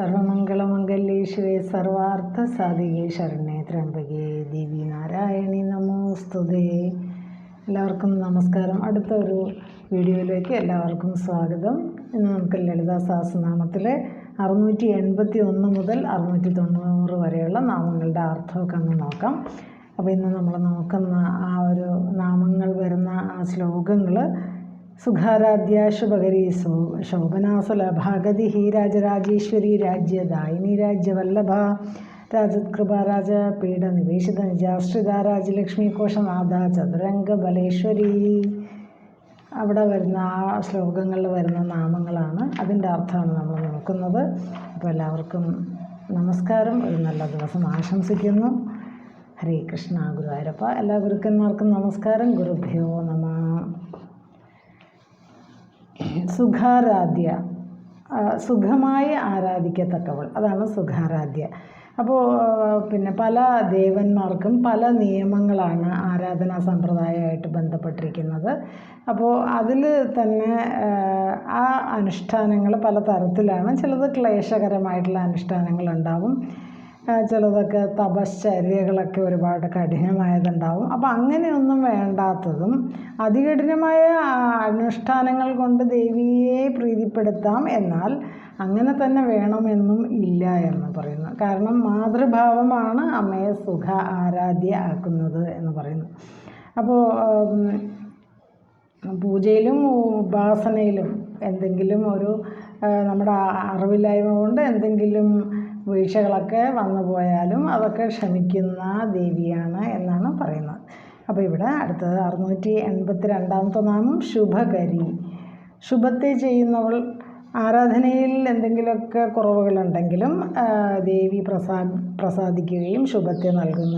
സർവമംഗളമംഗല്യേശ്വരേ സർവാർത്ഥ സാധികേ ശരണേ ത്രംബകേ ദേവി നാരായണി നമോസ്തുതേ എല്ലാവർക്കും നമസ്കാരം. അടുത്ത ഒരു വീഡിയോയിലേക്ക് എല്ലാവർക്കും സ്വാഗതം. ഇന്ന് നമുക്ക് ലളിതാ സഹസ്രനാമത്തിലെ അറുന്നൂറ്റി എൺപത്തി ഒന്ന് മുതൽ അറുന്നൂറ്റി തൊണ്ണൂറ് വരെയുള്ള നാമങ്ങളുടെ അർത്ഥമൊക്കെ ഒന്ന് നോക്കാം. അപ്പോൾ ഇന്ന് നമ്മൾ നോക്കുന്ന ആ ഒരു നാമങ്ങൾ വരുന്ന ആ ശ്ലോകങ്ങൾ സുഖാരാധ്യ ശുഭകരി സോ ശോഭനാസുലഭാഗതി ഹി രാജരാജേശ്വരി രാജ്യദായിനി രാജ്യവല്ലഭ രാജത്കൃപ രാജ പീഠ നിവേശിത നിജാശ്രിത രാജലക്ഷ്മി കോശനാഥ ചതുരംഗ ബലേശ്വരി അവിടെ വരുന്ന ആ ശ്ലോകങ്ങളിൽ വരുന്ന നാമങ്ങളാണ്. അതിന്റെ അർത്ഥമാണ് നമ്മൾ നോക്കുന്നത്. അപ്പോൾ എല്ലാവർക്കും നമസ്കാരം. ഒരു നല്ല ദിവസം ആശംസിക്കുന്നു. ഹരേ കൃഷ്ണ ഗുരുവായൂരപ്പ. എല്ലാ ഗുരുക്കന്മാർക്കും നമസ്കാരം. ഗുരുഭ്യോ നമ സുഖാരാധ്യ. സുഖമായി ആരാധിക്കത്തക്കവൾ. അതാണ് സുഖാരാധ്യ. അപ്പോൾ പിന്നെ പല ദേവന്മാർക്കും പല നിയമങ്ങളാണ് ആരാധനാ സമ്പ്രദായമായിട്ട് ബന്ധപ്പെട്ടിരിക്കുന്നത്. അപ്പോൾ അതിൽ തന്നെ ആ, അനുഷ്ഠാനങ്ങൾ പല തരത്തിലാണ് ചിലത് ക്ലേശകരമായിട്ടുള്ള അനുഷ്ഠാനങ്ങളുണ്ടാവും. ചിലതൊക്കെ തപശ്ചര്യകളൊക്കെ ഒരുപാട് കഠിനമായതുണ്ടാവും. അപ്പോൾ അങ്ങനെയൊന്നും വേണ്ടാത്തതും അതികഠിനമായ അനുഷ്ഠാനങ്ങൾ കൊണ്ട് ദേവിയെ പ്രീതിപ്പെടുത്താം എന്നാൽ അങ്ങനെ തന്നെ വേണമെന്നും ഇല്ല എന്ന് പറയുന്നു. കാരണം മാതൃഭാവമാണ് അമ്മയെ സുഖ ആരാധ്യ ആക്കുന്നത് എന്ന് പറയുന്നു. അപ്പോൾ പൂജയിലും ഉപാസനയിലും എന്തെങ്കിലും ഒരു നമ്മുടെ അറിവില്ലായ്മ കൊണ്ട് എന്തെങ്കിലും വീഴ്ചകളൊക്കെ വന്നു പോയാലും അതൊക്കെ ക്ഷമിക്കുന്ന ദേവിയാണ് എന്നാണ് പറയുന്നത്. അപ്പോൾ ഇവിടെ അടുത്തത് അറുന്നൂറ്റി എൺപത്തി രണ്ടാമത്തെ നാമം ശുഭകരി. ശുഭത്തെ ചെയ്യുന്നവൾ ആരാധനയിൽ എന്തെങ്കിലുമൊക്കെ കുറവുകളുണ്ടെങ്കിലും ദേവി പ്രസാ പ്രസാദിക്കുകയും ശുഭത്തെ നൽകുന്ന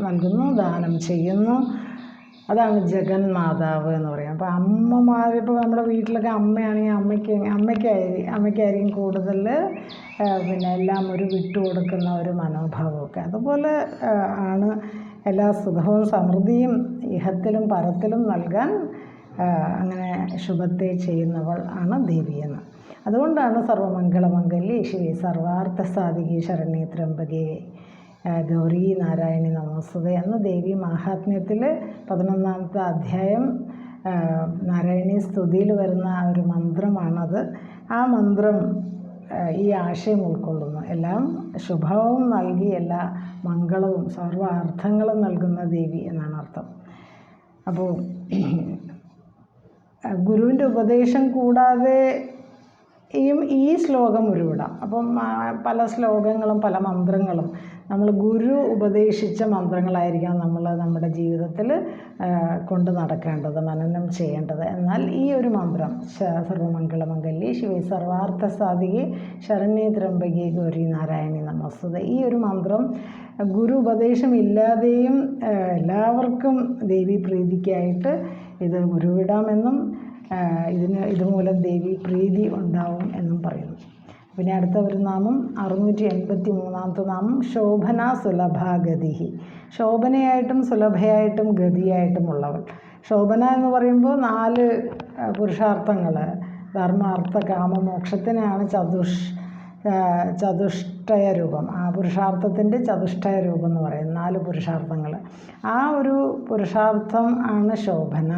നൽകുന്നു ദാനം ചെയ്യുന്നു. അതാണ് ജഗന്മാതാവ് എന്ന് പറയും അപ്പോൾ അമ്മമാർ ഇപ്പോൾ നമ്മുടെ വീട്ടിലൊക്കെ അമ്മയാണെങ്കിൽ അമ്മയ്ക്ക് അമ്മയ്ക്കായിരിക്കും അമ്മയ്ക്കായിരിക്കും കൂടുതൽ പിന്നെ എല്ലാം ഒരു വിട്ടുകൊടുക്കുന്ന ഒരു മനോഭാവമൊക്കെ. അതുപോലെ ആണ് എല്ലാ സുഖവും സമൃദ്ധിയും ഇഹത്തിലും പരത്തിലും നൽകാൻ അങ്ങനെ ശുഭത്തെ ചെയ്യുന്നവൾ ആണ് ദേവിയെന്ന് അതുകൊണ്ടാണ് സർവമംഗളമംഗല്യേ ശിവി സർവാർത്ഥ സാധികി ശരണ്യ ത്രംബകേ ഗൗരി നാരായണി നമോസ്തുത എന്ന ദേവി മാഹാത്മ്യത്തിൽ പതിനൊന്നാമത്തെ അധ്യായം നാരായണീ സ്തുതിയിൽ വരുന്ന ഒരു മന്ത്രമാണത്. ആ മന്ത്രം ഈ ആശയം ഉൾക്കൊള്ളുന്നു. എല്ലാം ശുഭവും നൽകി എല്ലാ മംഗളവും സർവാർത്ഥങ്ങളും നൽകുന്ന ദേവി എന്നാണ് അർത്ഥം. അപ്പോൾ ഗുരുവിന്റെ ഉപദേശം കൂടാതെ ഈ ഈ ശ്ലോകം ഉരുവിടാം. അപ്പം പല ശ്ലോകങ്ങളും പല മന്ത്രങ്ങളും നമ്മൾ ഗുരു ഉപദേശിച്ച മന്ത്രങ്ങളായിരിക്കണം നമ്മൾ നമ്മുടെ ജീവിതത്തിൽ കൊണ്ട് നടക്കേണ്ടത് മനനം ചെയ്യേണ്ടത്. എന്നാൽ ഈ ഒരു മന്ത്രം സർവമംഗളമംഗല്യ ശിവ സർവാർത്ഥ സാധികെ ശരണ്യ ത്രംബകി ഗൗരി നാരായണി നമസ്തുത. ഈ ഒരു മന്ത്രം ഗുരു ഉപദേശം ഇല്ലാതെയും എല്ലാവർക്കും ദേവി പ്രീതിക്കായിട്ട് ഇത് ഉരുവിടാമെന്നും ഇതിന് ഇതുമൂലം ദേവി പ്രീതി ഉണ്ടാവും എന്നും പറയുന്നു. പിന്നെ അടുത്ത ഒരു നാമം അറുന്നൂറ്റി എൺപത്തി മൂന്നാമത്തെ നാമം ശോഭന സുലഭാഗതി ശോഭനയായിട്ടും സുലഭയായിട്ടും ഗതിയായിട്ടും ഉള്ളവൾ ശോഭന എന്ന് പറയുമ്പോൾ നാല് പുരുഷാർത്ഥങ്ങൾ ധർമാർത്ഥ കാമമോക്ഷത്തിനാണ് കാമ ചതുഷ് ചതുഷ്ടയ രൂപം. ആ പുരുഷാർത്ഥത്തിന്റെ ചതുഷ്ടയ രൂപം എന്ന് പറയുന്നത് നാല് പുരുഷാർത്ഥങ്ങൾ ആ ഒരു പുരുഷാർത്ഥം ആണ് ശോഭന.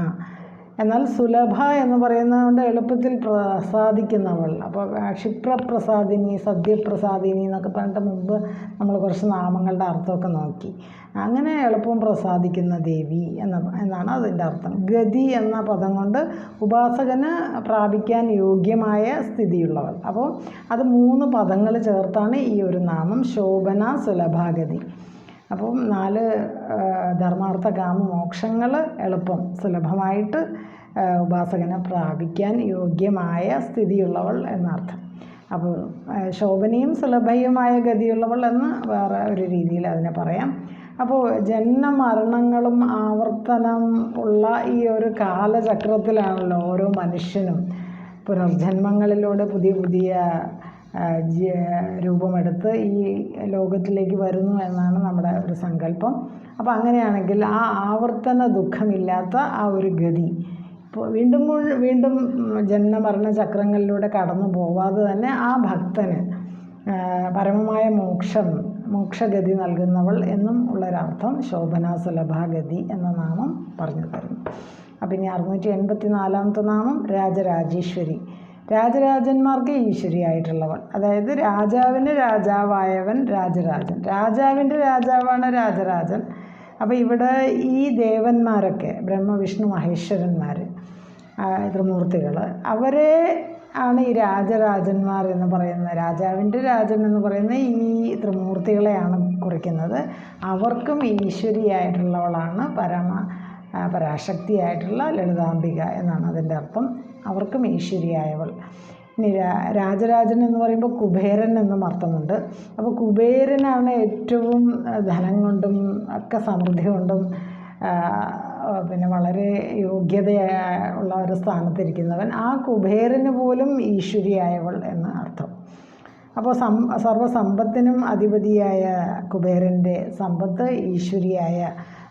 എന്നാൽ സുലഭ എന്ന് പറയുന്നതുകൊണ്ട് എളുപ്പത്തിൽ പ്രസാദിക്കുന്നവൾ അപ്പോൾ ക്ഷിപ്രപ്രസാദിനി സദ്യപ്രസാദിനി എന്നൊക്കെ പറഞ്ഞിട്ട് മുമ്പ് നമ്മൾ കുറച്ച് നാമങ്ങളുടെ അർത്ഥമൊക്കെ നോക്കി. അങ്ങനെ എളുപ്പം പ്രസാദിക്കുന്ന ദേവി എന്ന എന്നാണ് അതിന്റെ അർത്ഥം. ഗതി എന്ന പദം കൊണ്ട് ഉപാസകന് പ്രാപിക്കാൻ യോഗ്യമായ സ്ഥിതിയുള്ളവൾ. അപ്പോൾ അത് മൂന്ന് പദങ്ങൾ ചേർത്താണ് ഈ ഒരു നാമം ശോഭന സുലഭാഗതി. അപ്പം നാല് ധർമാർത്ഥ കാമ മോക്ഷങ്ങൾ എളുപ്പം സുലഭമായിട്ട് ഉപാസകനെ പ്രാപിക്കാൻ യോഗ്യമായ സ്ഥിതിയുള്ളവൾ എന്നർത്ഥം. അപ്പോൾ ശോഭനയും സുലഭയുമായ ഗതിയുള്ളവൾ എന്ന് വേറെ ഒരു രീതിയിൽ അതിനെ പറയാം. അപ്പോൾ ജന്മ മരണങ്ങളും ആവർത്തനം ഉള്ള ഈ ഒരു കാലചക്രത്തിലാണല്ലോ ഓരോ മനുഷ്യനും. പുനർജന്മങ്ങളിലൂടെ പുതിയ പുതിയ രൂപമെടുത്ത് ഈ ലോകത്തിലേക്ക് വരുന്നു എന്നാണ് നമ്മുടെ ഒരു സങ്കല്പം. അപ്പോൾ അങ്ങനെയാണെങ്കിൽ ആ ആവർത്തന ദുഃഖമില്ലാത്ത ആ ഒരു ഗതി ഇപ്പോൾ വീണ്ടും വീണ്ടും ജന്മമരണ ചക്രങ്ങളിലൂടെ കടന്നു പോവാതെ തന്നെ ആ ഭക്തന് പരമമായ മോക്ഷം മോക്ഷഗതി നൽകുന്നവൾ എന്നും ഉള്ളൊരർത്ഥം ശോഭന സുലഭാഗതി എന്ന നാമം പറഞ്ഞു തരുന്നു. അപ്പം ഇനി അറുന്നൂറ്റി എൺപത്തി നാലാമത്തെ നാമം രാജരാജേശ്വരി. രാജരാജന്മാർക്ക് ഈശ്വരിയായിട്ടുള്ളവൻ. അതായത് രാജാവിന് രാജാവായവൻ രാജരാജൻ. രാജാവിന്റെ രാജാവാണ് രാജരാജൻ. അപ്പോൾ ഇവിടെ ഈ ദേവന്മാരൊക്കെ ബ്രഹ്മവിഷ്ണു മഹേശ്വരന്മാർ ത്രിമൂർത്തികൾ അവരെ ആണ് ഈ രാജരാജന്മാർ എന്ന് പറയുന്നത്. രാജാവിന്റെ രാജൻ എന്ന് പറയുന്ന ഈ ത്രിമൂർത്തികളെയാണ് കുറിക്കുന്നത്. അവർക്കും ഈശ്വരിയായിട്ടുള്ളവളാണ് പരമ പരാശക്തിയായിട്ടുള്ള ലളിതാംബിക എന്നാണ് അതിന്റെ അർത്ഥം. അവർക്കും ഈശ്വരിയായവൾ. ഇനി രാജരാജൻ എന്ന് പറയുമ്പോൾ കുബേരൻ എന്നും അർത്ഥമുണ്ട്. അപ്പോൾ കുബേരനാണ് ഏറ്റവും ധനം കൊണ്ടും ഒക്കെ സമൃദ്ധി കൊണ്ടും പിന്നെ വളരെ യോഗ്യത ഉള്ള ഒരു സ്ഥാനത്തിരിക്കുന്നവൻ. ആ കുബേരന് പോലും ഈശ്വരിയായവൾ എന്ന് അർത്ഥം. അപ്പോൾ സം സർവസമ്പത്തിനും അധിപതിയായ കുബേരന്റെ സമ്പത്ത് ഈശ്വരിയായ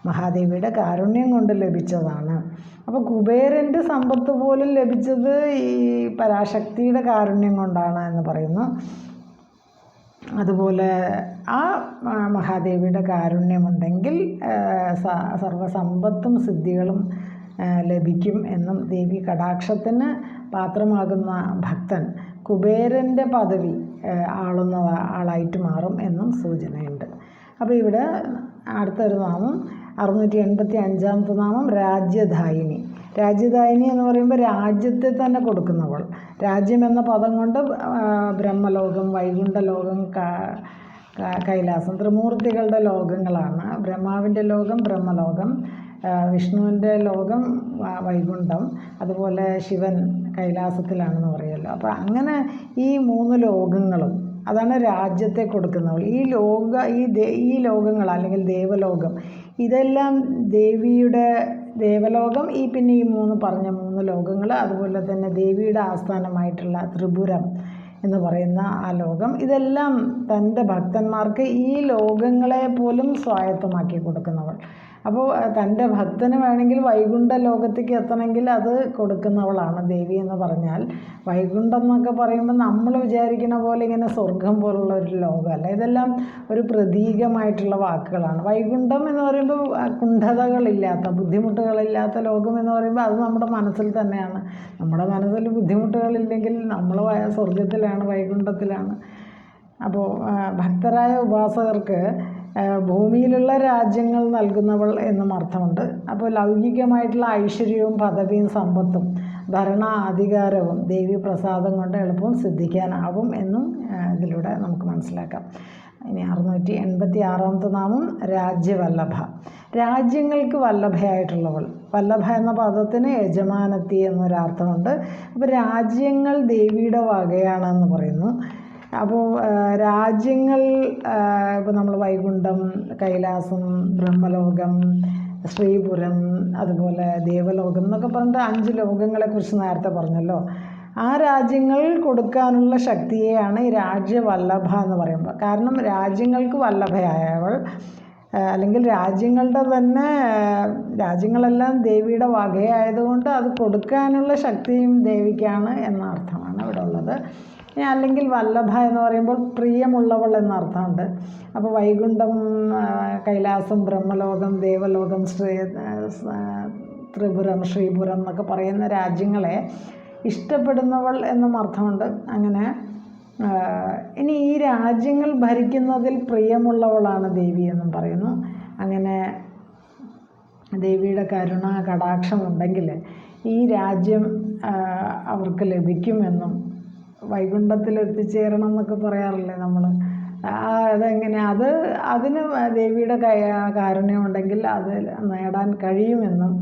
മഹാദേവിയുടെ കാരുണ്യം കൊണ്ട് ലഭിച്ചതാണ്. അപ്പോൾ കുബേരന്റെ സമ്പത്ത് പോലും ലഭിച്ചത് ഈ പരാശക്തിയുടെ കാരുണ്യം കൊണ്ടാണ് എന്ന് പറയുന്നു. അതുപോലെ ആ മഹാദേവിയുടെ കാരുണ്യമുണ്ടെങ്കിൽ സർവസമ്പത്തും സിദ്ധികളും ലഭിക്കും എന്നും ദേവി കടാക്ഷത്തിന് പാത്രമാകുന്ന ഭക്തൻ കുബേരന്റെ പദവി ആളുന്ന ആളായിട്ട് മാറും എന്നും സൂചനയുണ്ട്. അപ്പോൾ ഇവിടെ അടുത്തൊരു നാമം അറുന്നൂറ്റി എൺപത്തി അഞ്ചാമത്തെ നാമം രാജ്യധായിനി രാജ്യധായിനി എന്ന് പറയുമ്പോൾ രാജ്യത്തെ തന്നെ കൊടുക്കുന്നവൾ. രാജ്യം എന്ന പദം കൊണ്ട് ബ്രഹ്മലോകം വൈകുണ്ഠലോകം കൈലാസം ത്രിമൂർത്തികളുടെ ലോകങ്ങളാണ്. ബ്രഹ്മാവിന്റെ ലോകം ബ്രഹ്മലോകം വിഷ്ണുവിന്റെ ലോകം വൈകുണ്ഠം അതുപോലെ ശിവൻ കൈലാസത്തിലാണെന്ന് പറയുമല്ലോ അപ്പോൾ അങ്ങനെ ഈ മൂന്ന് ലോകങ്ങളും അതാണ് രാജ്യത്തെ കൊടുക്കുന്നവൾ ഈ ലോക ഈ ഈ ലോകങ്ങൾ അല്ലെങ്കിൽ ദേവലോകം ഇതെല്ലാം ദേവിയുടെ ദേവലോകം ഈ പിന്നെ ഈ മൂന്ന് പറഞ്ഞ മൂന്ന് ലോകങ്ങൾ അതുപോലെ തന്നെ ദേവിയുടെ ആസ്ഥാനമായിട്ടുള്ള ത്രിപുരം എന്ന് പറയുന്ന ആ ലോകം ഇതെല്ലാം തന്റെ ഭക്തന്മാർക്ക് ഈ ലോകങ്ങളെ പോലും സ്വായത്തമാക്കി കൊടുക്കുന്നവൾ. അപ്പോൾ തന്റെ ഭക്തന് വേണമെങ്കിൽ വൈകുണ്ഠ ലോകത്തേക്ക് എത്തണമെങ്കിൽ അത് കൊടുക്കുന്നവളാണ് ദേവി എന്ന് പറഞ്ഞാൽ. വൈകുണ്ഠം എന്നൊക്കെ പറയുമ്പോൾ നമ്മൾ വിചാരിക്കുന്ന പോലെ ഇങ്ങനെ സ്വർഗം പോലുള്ള ഒരു ലോകമല്ല ഇതെല്ലാം ഒരു പ്രതീകമായിട്ടുള്ള വാക്കുകളാണ്. വൈകുണ്ഠം എന്ന് പറയുമ്പോൾ കുണ്ഠതകളില്ലാത്ത ബുദ്ധിമുട്ടുകളില്ലാത്ത ലോകം എന്ന് പറയുമ്പോൾ അത് നമ്മുടെ മനസ്സിൽ തന്നെയാണ്. നമ്മുടെ മനസ്സിൽ ബുദ്ധിമുട്ടുകളില്ലെങ്കിൽ നമ്മൾ സ്വർഗത്തിലാണ് വൈകുണ്ഠത്തിലാണ്. അപ്പോൾ ഭക്തരായ ഉപാസകർക്ക് ഭൂമിയിലുള്ള രാജ്യങ്ങൾ നൽകുന്നവൾ എന്നും അർത്ഥമുണ്ട്. അപ്പോൾ ലൗകികമായിട്ടുള്ള ഐശ്വര്യവും പദവിയും സമ്പത്തും ഭരണ അധികാരവും ദേവി പ്രസാദം കൊണ്ട് എളുപ്പം സിദ്ധിക്കാനാവും എന്നും ഇതിലൂടെ നമുക്ക് മനസ്സിലാക്കാം. ഇനി അറുന്നൂറ്റി എൺപത്തി ആറാമത്തെ നാമം രാജ്യവല്ലഭ. രാജ്യങ്ങൾക്ക് വല്ലഭയായിട്ടുള്ളവൾ. വല്ലഭ എന്ന പദത്തിന് യജമാനത്തി എന്നൊരർത്ഥമുണ്ട്. അപ്പോൾ രാജ്യങ്ങൾ ദേവിയുടെ വകയാണെന്ന് പറയുന്നു. അപ്പോൾ രാജ്യങ്ങൾ ഇപ്പോൾ നമ്മൾ വൈകുണ്ഠം കൈലാസം ബ്രഹ്മലോകം ശ്രീപുരം അതുപോലെ ദേവലോകം എന്നൊക്കെ പറഞ്ഞിട്ട് അഞ്ച് ലോകങ്ങളെക്കുറിച്ച് നേരത്തെ പറഞ്ഞല്ലോ. ആ രാജ്യങ്ങൾ കൊടുക്കാനുള്ള ശക്തിയെയാണ് ഈ രാജ്യവല്ലഭ എന്ന് പറയുമ്പോൾ കാരണം രാജ്യങ്ങൾക്ക് വല്ലഭയായവൾ അല്ലെങ്കിൽ രാജ്യങ്ങളുടെ തന്നെ രാജ്യങ്ങളെല്ലാം ദേവിയുടെ വകയായതുകൊണ്ട് അത് കൊടുക്കാനുള്ള ശക്തിയും ദേവിക്കാണ് എന്ന അർത്ഥമാണ് ഇവിടെ ഉള്ളത് അല്ലെങ്കിൽ വല്ലഭ എന്ന് പറയുമ്പോൾ പ്രിയമുള്ളവൾ എന്നർത്ഥമുണ്ട് അപ്പോൾ വൈകുണ്ഠം കൈലാസം ബ്രഹ്മലോകം ദേവലോകം ശ്രീ ത്രിപുരം ശ്രീപുരം എന്നൊക്കെ പറയുന്ന രാജ്യങ്ങളെ ഇഷ്ടപ്പെടുന്നവൾ എന്നും അർത്ഥമുണ്ട്. അങ്ങനെ ഇനി ഈ രാജ്യങ്ങൾ ഭരിക്കുന്നതിൽ പ്രിയമുള്ളവളാണ് ദേവി എന്നും പറയുന്നു. അങ്ങനെ ദേവിയുടെ കരുണ കടാക്ഷം ഉണ്ടെങ്കിൽ ഈ രാജ്യം അവർക്ക് ലഭിക്കുമെന്നും വൈകുണ്ഠത്തിൽ എത്തിച്ചേരണം എന്നൊക്കെ പറയാറില്ലേ നമ്മൾ അതെങ്ങനെ അത് അതിന് ദേവിയുടെ കാരുണ്യം ഉണ്ടെങ്കിൽ അത് നേടാൻ കഴിയുമെന്നും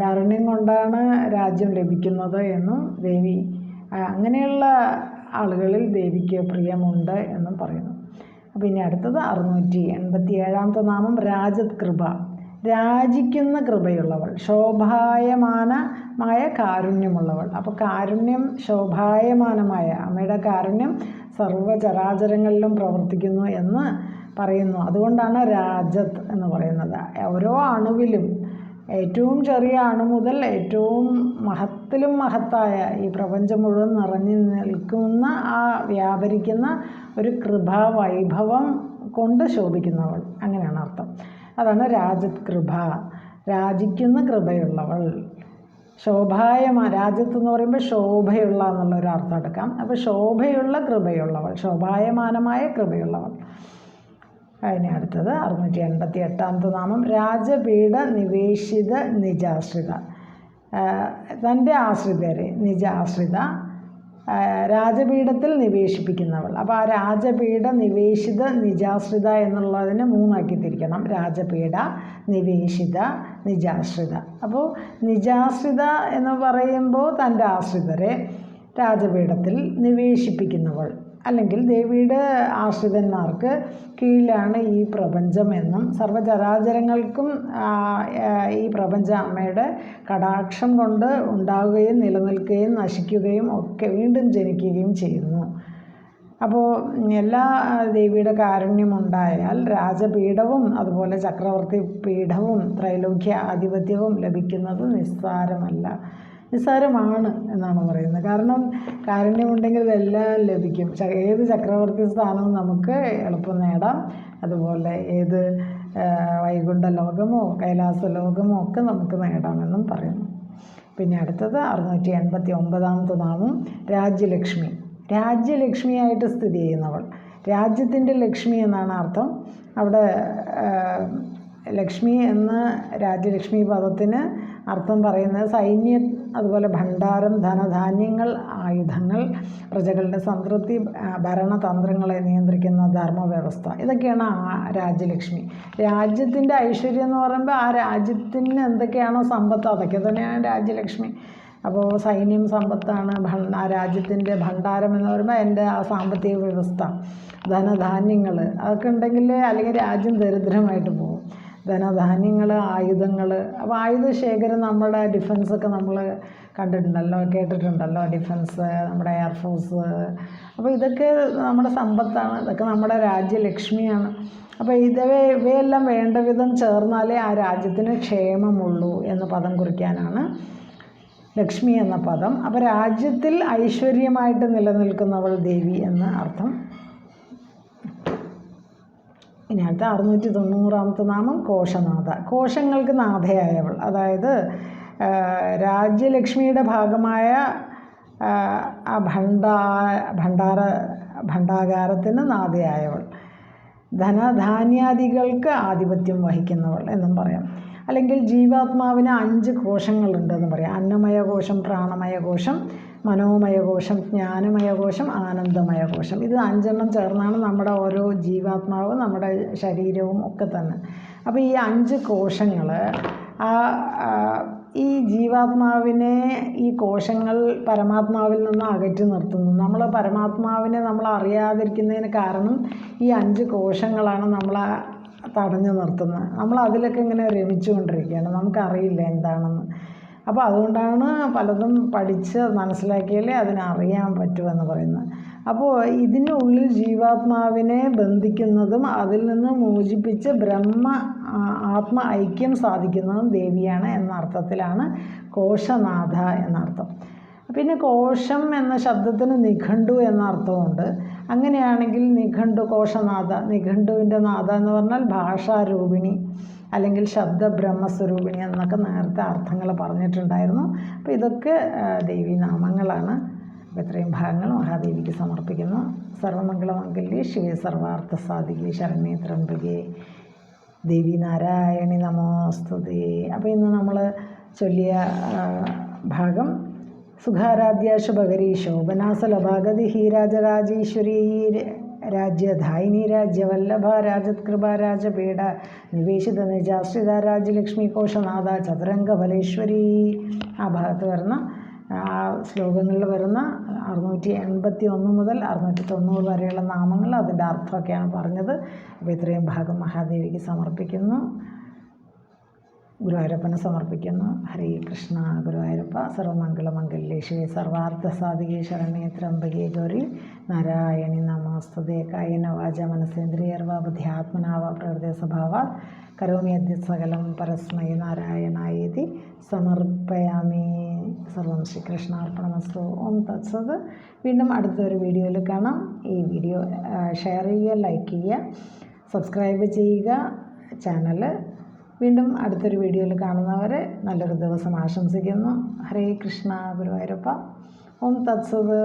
കാരുണ്യം കൊണ്ടാണ് രാജ്യം ലഭിക്കുന്നത് എന്നും ദേവി അങ്ങനെയുള്ള ആളുകളിൽ ദേവിക്ക് പ്രിയമുണ്ട് എന്നും പറയുന്നു. അപ്പോൾ ഇനി അടുത്തത് അറുന്നൂറ്റി എൺപത്തി ഏഴാമത്തെ നാമം രാജകൃപ. കൃപ രാജിക്കുന്ന കൃപയുള്ളവൾ ശോഭായമാനമായ കാരുണ്യമുള്ളവൾ. അപ്പോൾ കാരുണ്യം ശോഭായമാനമായ അമ്മയുടെ കാരുണ്യം സർവചരാചരങ്ങളിലും പ്രവർത്തിക്കുന്നു എന്ന് പറയുന്നു. അതുകൊണ്ടാണ് രാജത് എന്ന് പറയുന്നത്. ഓരോ അണുവിലും ഏറ്റവും ചെറിയ അണു മുതൽ ഏറ്റവും മഹത്തിലും മഹത്തായ ഈ പ്രപഞ്ചം മുഴുവൻ നിറഞ്ഞു നിൽക്കുന്ന ആ വ്യാപരിക്കുന്ന ഒരു കൃപാവൈഭവം കൊണ്ട് ശോഭിക്കുന്നവൾ. അങ്ങനെയാണ് അർത്ഥം. അതാണ് രാജകൃപ കൃപ. രാജിക്കുന്ന കൃപയുള്ളവൾ. ശോഭായമാ രാജ്യത്ത് എന്ന് പറയുമ്പോൾ ശോഭയുള്ള എന്നുള്ളൊരു അർത്ഥം എടുക്കാം. അപ്പോൾ ശോഭയുള്ള കൃപയുള്ളവൾ ശോഭായമാനമായ കൃപയുള്ളവൾ. അതിനെ അടുത്തത് അറുന്നൂറ്റി എൺപത്തി എട്ടാമത്തെ നാമം രാജപീഠ നിവേശിത നിജാശ്രിത. തന്റെ ആശ്രിതരെ നിജാശ്രിത രാജപീഠത്തിൽ നിവേശിപ്പിക്കുന്നവൾ. അപ്പോൾ ആ രാജപീഠ നിവേശിത നിജാശ്രിത എന്നുള്ളതിന് മൂന്നാക്കി തിരിക്കണം. രാജപീഠ നിവേശിത നിജാശ്രിത. അപ്പോൾ നിജാശ്രിത എന്ന് പറയുമ്പോൾ തന്റെ ആശ്രിതരെ രാജപീഠത്തിൽ നിവേശിപ്പിക്കുന്നവൾ. അല്ലെങ്കിൽ ദേവിയുടെ ആശ്രിതന്മാർക്ക് കീഴിലാണ് ഈ പ്രപഞ്ചമെന്നും ആ, ഈ പ്രപഞ്ച അമ്മയുടെ കടാക്ഷം കൊണ്ട് ഉണ്ടാവുകയും നിലനിൽക്കുകയും നശിക്കുകയും ഒക്കെ വീണ്ടും ജനിക്കുകയും ചെയ്യുന്നു. അപ്പോൾ എല്ലാ ദേവിയുടെ കാരുണ്യമുണ്ടായാൽ രാജപീഠവും അതുപോലെ ചക്രവർത്തി പീഠവും ത്രൈലോക്യ ആധിപത്യവും ലഭിക്കുന്നത് നിസ്സാരമല്ല. നിസ്സാരമാണ് എന്നാണ് പറയുന്നത്. കാരണം കാരുണ്യമുണ്ടെങ്കിൽ ഇതെല്ലാം ലഭിക്കും. ഏത് ചക്രവർത്തി സ്ഥാനവും നമുക്ക് എളുപ്പം നേടാം. അതുപോലെ ഏത് വൈകുണ്ഠ ലോകമോ കൈലാസ ലോകമോ ഒക്കെ നമുക്ക് നേടാമെന്നും പറയുന്നു. പിന്നെ അടുത്തത് അറുന്നൂറ്റി എൺപത്തി ഒമ്പതാമത്തെ നാമം രാജ്യലക്ഷ്മി. രാജ്യലക്ഷ്മിയായിട്ട് സ്ഥിതി ചെയ്യുന്നവൾ. രാജ്യത്തിന്റെ ലക്ഷ്മി എന്നാണ് അർത്ഥം. അവിടെ ലക്ഷ്മി എന്ന രാജ്യലക്ഷ്മി പദത്തിന് അർത്ഥം പറയുന്നത് സൈന്യം അതുപോലെ ഭണ്ഡാരം ധനധാന്യങ്ങൾ ആയുധങ്ങൾ പ്രജകളുടെ സംതൃപ്തി ഭരണതന്ത്രങ്ങളെ നിയന്ത്രിക്കുന്ന ധർമ്മവ്യവസ്ഥ. ഇതൊക്കെയാണ് രാജ്യലക്ഷ്മി. രാജ്യത്തിന്റെ ഐശ്വര്യം എന്ന് പറയുമ്പോൾ ആ രാജ്യത്തിന് എന്തൊക്കെയാണോ സമ്പത്ത് അതൊക്കെ തന്നെയാണ് രാജ്യലക്ഷ്മി. അപ്പോൾ സൈന്യം സമ്പത്താണ് ആ രാജ്യത്തിന്റെ ഭണ്ഡാരം എന്ന് പറയുമ്പോൾ എന്റെ ആ സാമ്പത്തിക വ്യവസ്ഥ ധനധാന്യങ്ങൾ അതൊക്കെ ഉണ്ടെങ്കിൽ അല്ലെങ്കിൽ രാജ്യം ദരിദ്രമായിട്ട് പോകും. ധനധാന്യങ്ങൾ ആയുധങ്ങൾ അപ്പോൾ ആയുധ ശേഖരം നമ്മുടെ ഡിഫൻസൊക്കെ നമ്മൾ കണ്ടിട്ടുണ്ടല്ലോ കേട്ടിട്ടുണ്ടല്ലോ ഡിഫൻസ് നമ്മുടെ എയർഫോഴ്സ് അപ്പോൾ ഇതൊക്കെ നമ്മുടെ സമ്പത്താണ്. ഇതൊക്കെ നമ്മുടെ രാജ്യലക്ഷ്മിയാണ് അപ്പോൾ ഇതവേ ഇവയെല്ലാം വേണ്ട വിധം ചേർന്നാലേ ആ രാജ്യത്തിന് ക്ഷേമമുള്ളൂ എന്ന് പദം കുറിക്കാനാണ് ലക്ഷ്മി എന്ന പദം. അപ്പോൾ രാജ്യത്തിൽ ഐശ്വര്യമായിട്ട് നിലനിൽക്കുന്നവൾ ദേവി എന്ന് അർത്ഥം ഇനി അടുത്ത അറുന്നൂറ്റി തൊണ്ണൂറാമത്തെ നാമം കോശനാഥ. കോശങ്ങൾക്ക് നാഥയായവൾ അതായത് രാജ്യലക്ഷ്മിയുടെ ഭാഗമായ ആ, ഭണ്ഡാ ഭണ്ഡാര ഭണ്ഡാകാരത്തിന് നാഥയായവൾ ധനധാന്യാദികൾക്ക് ആധിപത്യം വഹിക്കുന്നവൾ എന്നും പറയാം. അല്ലെങ്കിൽ ജീവാത്മാവിന് അഞ്ച് കോശങ്ങളുണ്ടെന്ന് പറയാം. അന്നമയ കോശം പ്രാണമയ കോശം മനോമയ ജ്ഞാനമയകോശം ആനന്ദമയകോശം കോശം ആനന്ദമയ കോശം ഇത് അഞ്ചെണ്ണം ചേർന്നാണ് നമ്മുടെ ഓരോ ജീവാത്മാവ് നമ്മുടെ ശരീരവും ഒക്കെ തന്നെ. അപ്പോൾ ഈ അഞ്ച് കോശങ്ങൾ ഈ ജീവാത്മാവിനെ ഈ കോശങ്ങൾ പരമാത്മാവിൽ നിന്ന് അകറ്റി നിർത്തുന്നു. നമ്മൾ പരമാത്മാവിനെ നമ്മൾ അറിയാതിരിക്കുന്നതിന് കാരണം ഈ അഞ്ച് കോശങ്ങളാണ് നമ്മളെ തടഞ്ഞു നിർത്തുന്നത്. നമ്മൾ അതിലൊക്കെ ഇങ്ങനെ രമിച്ചുകൊണ്ടിരിക്കുകയാണ്. നമുക്കറിയില്ല എന്താണെന്ന്. അപ്പോൾ അതുകൊണ്ടാണ് പലതും പഠിച്ച് മനസ്സിലാക്കിയാലേ അതിനറിയാൻ പറ്റുമെന്ന് പറയുന്നത്. അപ്പോൾ ഇതിനുള്ളിൽ ജീവാത്മാവിനെ ബന്ധിക്കുന്നതും അതിൽ നിന്ന് മോചിപ്പിച്ച് ബ്രഹ്മ ആത്മ ഐക്യം സാധിക്കുന്നതും ദേവിയാണ് എന്ന അർത്ഥത്തിലാണ് കോശനാഥ എന്നർത്ഥം. പിന്നെ കോശം എന്ന ശബ്ദത്തിന് നിഘണ്ടു എന്ന അർത്ഥമുണ്ട്. അങ്ങനെയാണെങ്കിൽ നിഘണ്ടു കോശനാഥ നിഘണ്ടുവിന്റെ നാഥ എന്ന് പറഞ്ഞാൽ ഭാഷാരൂപിണി. അല്ലെങ്കിൽ ശബ്ദ ബ്രഹ്മസ്വരൂപിണി എന്നൊക്കെ നേരത്തെ അർത്ഥങ്ങൾ പറഞ്ഞിട്ടുണ്ടായിരുന്നു. അപ്പോൾ ഇതൊക്കെ ദേവി നാമങ്ങളാണ്. ഇത്രയും ഭാഗങ്ങൾ മഹാദേവിക്ക് സമർപ്പിക്കുന്നു. സർവമംഗളമംഗല്യേ ശിവ സർവാർത്ഥ സാധികേ ശരണേ ത്രംബകേ. ദേവി നാരായണി നമോസ്തുതേ. അപ്പോൾ ഇന്ന് നമ്മൾ ചൊല്ലിയ ഭാഗം സുഖാരാധ്യാശുഭകരീ ശോഭനാസലഭാഗതി ഹീരാജരാജീശ്വരീ രാജ്യധായിനി രാജ്യവല്ലഭ രാജത്കൃപ നിവേശിത നിജാശ്രിത രാജ്യലക്ഷ്മി കോശനാഥ ചതുരംഗ ഫലേശ്വരി ആ ഭാഗത്ത് വരുന്ന ആ ശ്ലോകങ്ങളിൽ വരുന്ന അറുന്നൂറ്റി എൺപത്തി ഒന്ന് മുതൽ അറുന്നൂറ്റി തൊണ്ണൂറ് വരെയുള്ള നാമങ്ങൾ അതിന്റെ അർത്ഥമൊക്കെയാണ് പറഞ്ഞത്. അപ്പോൾ ഇത്രയും ഭാഗം മഹാദേവിക്ക് സമർപ്പിക്കുന്നു. ഗുരുവായൂരപ്പന് സമർപ്പിക്കുന്നു. ഹരേ കൃഷ്ണ ഗുരുവായൂരപ്പ സർവമംഗളമംഗല്യേ ശിവേ സർവാർത്ഥ സാധികേ ശരണേ ത്രംബകേ ഗൗരി നാരായണി നമോസ്തുതേ കായന വാച മനസേന്ദ്രിയർവ ബുദ്ധ്യാത്മനാവ പ്രകൃതി സ്വഭാവ കരോമി അധ്യസകലം പരസ്മൈ നാരായണായതി സമർപ്പയാമി. സർവം ശ്രീകൃഷ്ണാർപ്പണമസ്തു. ഓം തത്സത്. വീണ്ടും അടുത്തൊരു വീഡിയോയിൽ കാണാം. ഈ വീഡിയോ ഷെയർ ചെയ്യുക ലൈക്ക് ചെയ്യുക സബ്സ്ക്രൈബ് ചെയ്യുക ചാനൽ വീണ്ടും അടുത്തൊരു വീഡിയോയിൽ കാണുന്നവരെ നല്ലൊരു ദിവസം ആശംസിക്കുന്നു. ഹരേ കൃഷ്ണ ഗുരുവായൂരപ്പ. ഓം തത്സത്.